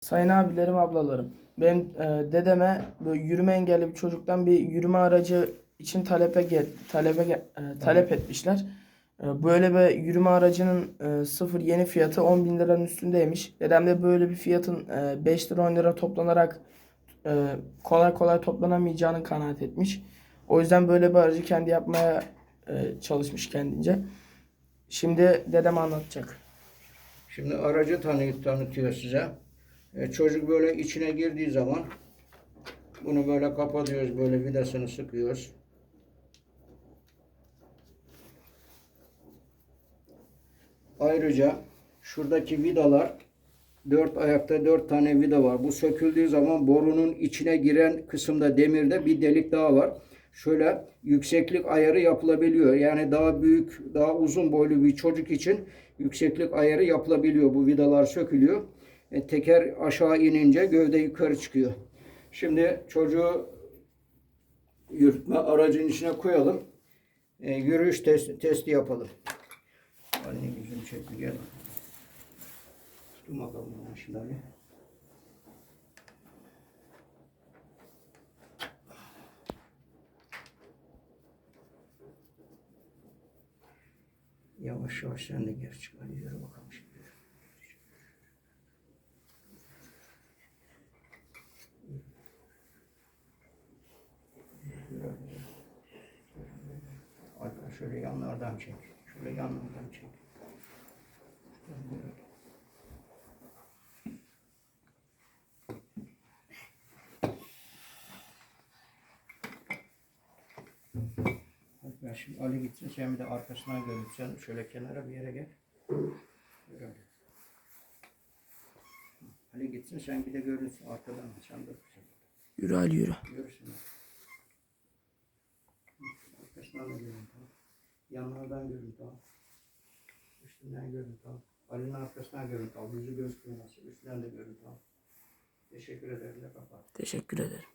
Sayın abilerim, ablalarım. Benim e, dedeme böyle yürüme engelli bir çocuktan bir yürüme aracı için talepe gel, talebe e, talep etmişler. E, böyle bir yürüme aracının e, sıfır yeni fiyatı 10 bin liranın üstündeymiş. Dedem de böyle bir fiyatın e, 5 lira 10 lira toplanarak e, kolay kolay toplanamayacağını kanaat etmiş. O yüzden böyle bir aracı kendi yapmaya e, çalışmış kendince. Şimdi dedem anlatacak. Şimdi aracı tanı tanıtıyor size. E, çocuk böyle içine girdiği zaman bunu böyle kapatıyoruz. Böyle vidasını sıkıyoruz. Ayrıca şuradaki vidalar dört ayakta dört tane vida var. Bu söküldüğü zaman borunun içine giren kısımda demirde bir delik daha var. Şöyle yükseklik ayarı yapılabiliyor. Yani daha büyük, daha uzun boylu bir çocuk için yükseklik ayarı yapılabiliyor. Bu vidalar sökülüyor. E, teker aşağı inince gövde yukarı çıkıyor. Şimdi çocuğu yürütme aracın içine koyalım. E, yürüyüş test, testi yapalım. Anne yüzünü çekti gel. Tutun bakalım şimdi. Yavaş yavaş sen de geri çık. Hadi yürü bakalım şimdi. Yürü. Arka şöyle yanlardan çek. Şöyle yanlardan çek. Ben şimdi Ali gitsin sen bir de arkasından görüntüsen şöyle kenara bir yere gel. Yürü Ali. Gitsin sen bir de görünsün arkadan sen dur. Yürü Ali yürü. Görürsün. Arkasından da görüntü al. Yanlardan görüntü al. Üstünden görüntü al. Ali'nin arkasından görüntü al. Yüzü gözükmüyor nasıl. Üstten de görüntü al. Teşekkür ederim. de Kapat. Teşekkür ederim.